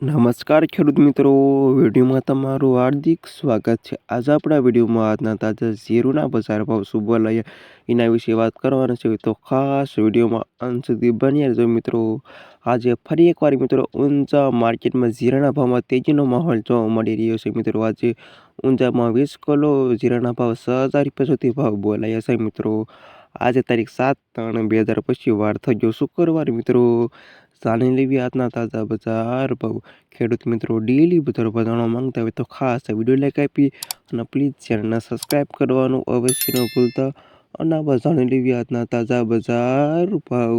નમસ્કાર ખેડૂત મિત્રો, વિડીયોમાં તમારું હાર્દિક સ્વાગત છે. આજે આપણા વિડીયોમાં આજના તાજા ઝીરુના બજાર ભાવ શું લઈએ, એના વિશે વાત કરવાની છે. તો ખાસ વિડીયોમાં અંત સુધી બન્યા રહેજો મિત્રો. આજે ફરી એકવાર મિત્રો ઊંચા માર્કેટમાં ઝીરાના ભાવમાં તેજીનો માહોલ જોવા મળી રહ્યો છે. મિત્રો, આજે ઊંચામાં વીસ કિલો ઝીરાના ભાવ છ હજાર રૂપિયા સુધી ભાવ બોલાયા છે મિત્રો. આજે તારીખ સાત ત્રણ બે હજાર પછી વાર થઈ ગયો શુક્રવાર. મિત્રો, જાણી લેવી આજના તાજા બજાર ભાવ. ખેડૂત મિત્રો ડેલી બજાર જાણવા માંગતા હોય તો ખાસ વીડિયો લાઈક આપી અને પ્લીઝ ચેનલને સબસ્ક્રાઈબ કરવાનું અવશ્ય ન ભૂલતા. અને આ જાણી લેવી આજના તાજા બજાર ભાવ.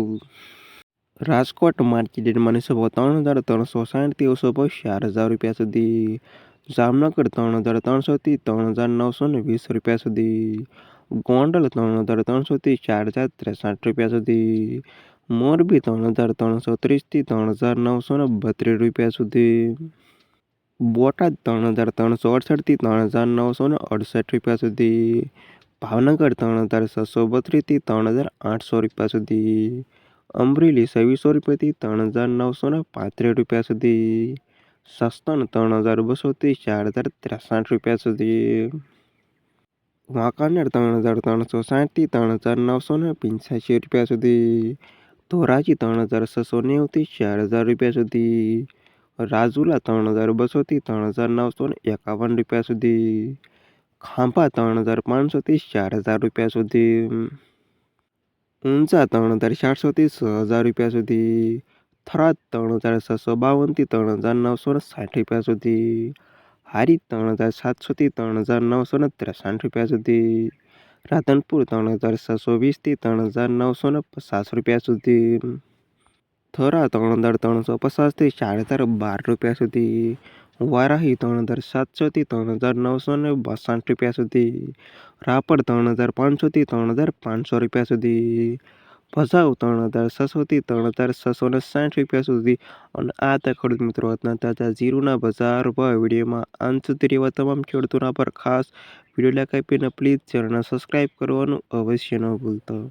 રાજકોટ માર્કેટ યાર્ડમાં સભો ત્રણ હજાર ત્રણસો સાઠથી ઓછો ભાવ ચાર હજાર રૂપિયા સુધી. જામનગર ત્રણ હજાર ત્રણસોથી ત્રણ હજાર નવસો ને વીસ રૂપિયા સુધી. ગોંડલ ત્રણ હજાર ત્રણસોથી ચાર હજાર ત્રેસઠ રૂપિયા સુધી. મોરબી ત્રણ હજાર ત્રણસો ત્રીસથી ત્રણ હજાર નવસો ને બત્રીસ રૂપિયા સુધી. બોટાદ ત્રણ હજાર ત્રણસો અડસઠથી ત્રણ હજાર નવસો ને અડસઠ રૂપિયા સુધી. ભાવનગર ત્રણ હજાર છસો બત્રીસથી ત્રણ હજાર આઠસો રૂપિયા સુધી. અમરેલી છવ્વીસો રૂપિયાથી ત્રણ હજાર નવસો ને પાંત્રીસ રૂપિયા સુધી. સસ્તન ત્રણ હજાર બસોથી ચાર હજાર ત્રેસઠ રૂપિયા સુધી. વાંકાનેર ત્રણ હજાર ત્રણસો સાઠથી ત્રણ હજાર નવસો ને પંચ્યાસી રૂપિયા સુધી, ધોરાજી ત્રણ હજાર છસો નેવુંથી ચાર હજાર રૂપિયા સુધી, રાજુલા ત્રણ હજાર બસોથી ત્રણ હજાર નવસો ને એકાવન રૂપિયા સુધી, ખાંભા ત્રણ હજાર પાંચસોથી ચાર હજાર રૂપિયા સુધી, ઊંઝા ત્રણ હજાર ચારસોથી છ હજાર રૂપિયા સુધી, થરાદ ત્રણ હજાર છસો બાવનથી ત્રણ હજાર નવસો ને સાઠ રૂપિયા સુધી હારી ત્રણ હજાર સાતસોથી ત્રણ હજાર નવસો ને ત્રેસઠ રૂપિયા સુધી. રાધનપુર ત્રણ હજાર છસો વીસથી ત્રણ હજાર નવસો ને પચાસ રૂપિયા સુધી. થરા ત્રણ હજાર ત્રણસો પચાસથી ચાર હજાર બાર રૂપિયા સુધી. વારાહી ત્રણ હજાર સાતસોથી ત્રણ હજાર નવસો ને બાસઠ રૂપિયા સુધી. રાપર ત્રણ હજાર પાંચસોથી ત્રણ હજાર પાંચસો રૂપિયા સુધી. ભસાવ ત્રણ હજાર છસોથી ત્રણ હજાર છસો ને સાઠ રૂપિયા સુધી. અને આ હતા ખેડૂત મિત્રો આજના તાજા જીરુના બજાર ભાવ વિડીયોમાં. અંત સુધી રહેવા તમામ ખેડૂતોના પર ખાસ વીડિયો લાઈક આપીને પ્લીઝ ચેનલને સબસ્ક્રાઈબ કરવાનું અવશ્ય ન ભૂલતા.